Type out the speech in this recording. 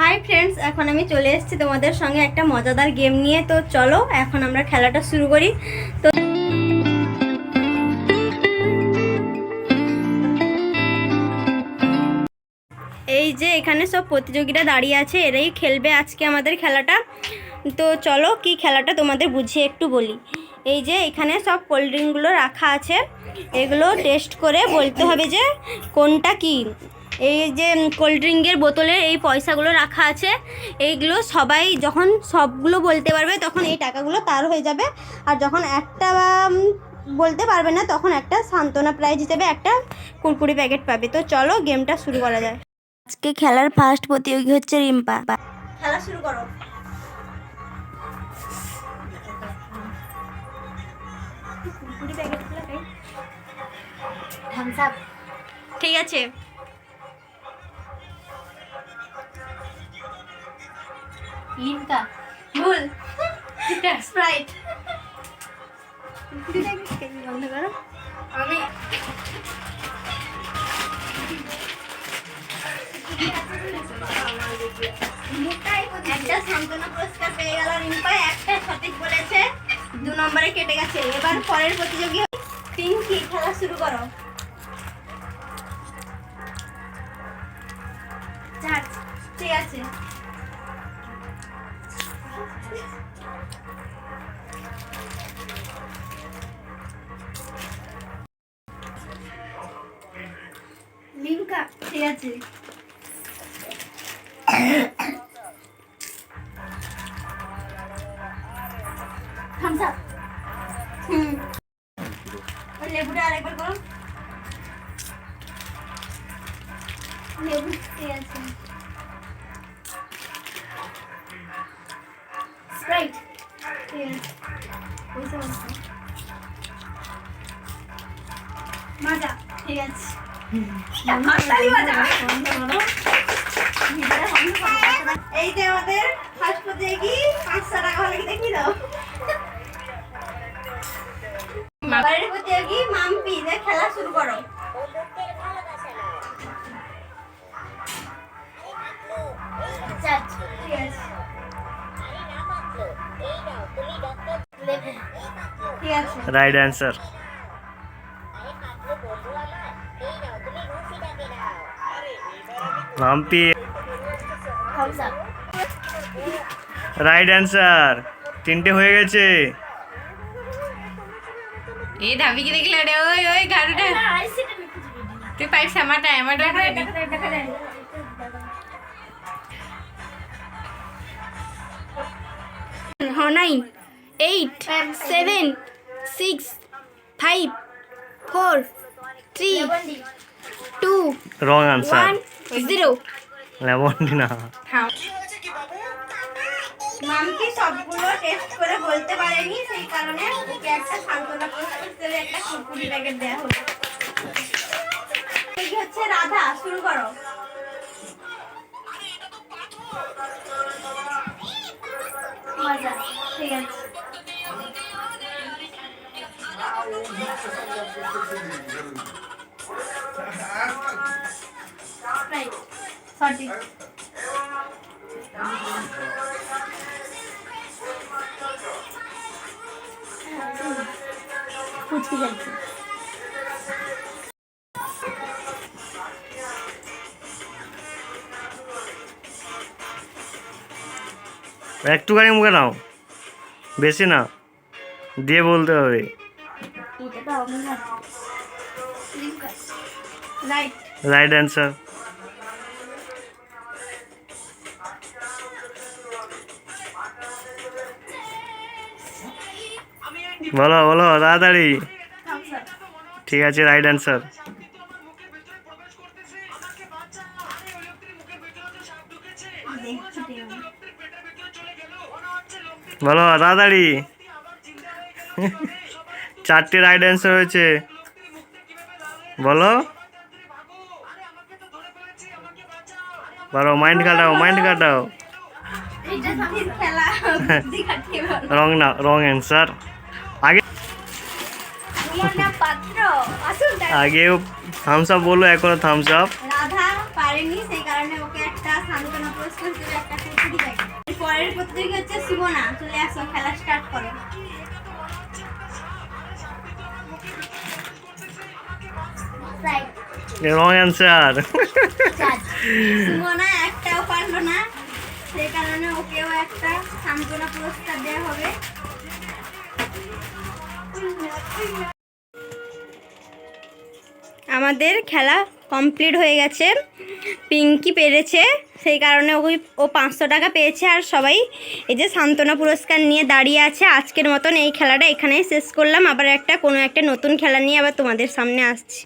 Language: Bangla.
হাই ফ্রেন্ডস এখন আমি চলে এসেছি তোমাদের সঙ্গে একটা মজাদার গেম নিয়ে। তো চলো, এখন আমরা খেলাটা শুরু করি। তো এই যে এখানে সব প্রতিযোগীরা দাঁড়িয়ে আছে, এরাই খেলবে আজকে আমাদের খেলাটা। তো চলো, কি খেলাটা তোমাদের বুঝিয়ে একটু বলি। এই যে এখানে সব কোল্ড ড্রিঙ্কগুলো রাখা আছে। এগুলো টেস্ট করে বলতে হবে যে কোনটা কি। এই যে কোল্ড ড্রিঙ্কের বোতলে এই পয়সাগুলো রাখা আছে, এইগুলো সবাই যখন সবগুলো বলতে পারবে তখন এই টাকাগুলো তার হয়ে যাবে। আর যখন একটা বলতে পারবে না তখন একটা সান্ত্বনা প্রাইজ হিসেবে একটা কুরকুরি প্যাকেট পাবে। তো চলো গেমটা শুরু করা যায় আজকে খেলার ফার্স্ট প্রতিযোগী হচ্ছে রিম্পা। খেলা শুরু করো। ঠিক আছে। লিমকা ভুল স্প্রাইট বন্ধ করো আমি একটা সান্ত্বনা পুরস্কার পেয়ে গেল রিম্পা একটা সঠিক বলেছে দু নম্বরে কেটে গেছে। এবার পরের প্রতিযোগী পিঙ্কি খেলা শুরু করো। লিমকা ঠিক আছে থামস আপ হুম ওই লেবুটা আরেকবার করো লেবু ঠিক আছে স্প্রাইট ঠিক আছে পয়সা বলছে মাজা ঠিক আছে। এই যে আমাদের হাসপাতালে কি পাঁচশো টাকা হলে দেখি দাও right answer up। Right answer তিনটে হয়ে গেছে। এই ধাবি কি দেখলে রে ওই ওই গাড়ুটা তুই পাইপ সামাটা আমাটা nine eight seven six five four three two wrong answer zero lemon না মামকি সবগুলো টেস্ট করে বলতে পারেনি সেই কারণে ওকে একটা সান্ত্বনা পুরস্কার একটা কুরকুরি প্যাকেট দেওয়া হলো। এই হচ্ছে রাধা শুরু করো। মজা ঠিক আছে। একটুখানি মুখে নাও। বেশি না দিয়ে বলতে হবে। এটা তো আমি না রাইট রাইট অ্যান্সার বলো বলো তাড়াতাড়ি থামস আপ ঠিক আছে রাইট অ্যান্সার দেখছি টিভি। বলো তাড়াতাড়ি চারটে রাইট অ্যান্সার হয়েছে। বলো। বলো মাইন্ড কাটাও মাইন্ড কাটাও। রং না রং অ্যান্সার আগে আগেও থামস আপ বলো এখনও থামস আপ পরের প্রতিযোগী হচ্ছে চলে আসো, খেলা স্টার্ট করো। রং অ্যান্সার একটাও পারল না। সেই কারণে ওকেও একটা সান্ত্বনা পুরস্কার দেওয়া হবে। আমাদের খেলা কমপ্লিট হয়ে গেছে। পিঙ্কি পেরেছে, সেই কারণে ওই ও পাঁচশো টাকা পেয়েছে আর সবাই এই যে সান্ত্বনা পুরস্কার নিয়ে দাঁড়িয়ে আছে। আজকের মতন এই খেলাটা এখানেই শেষ করলাম। আবার একটা কোনো একটা নতুন খেলা নিয়ে আবার তোমাদের সামনে আসছি।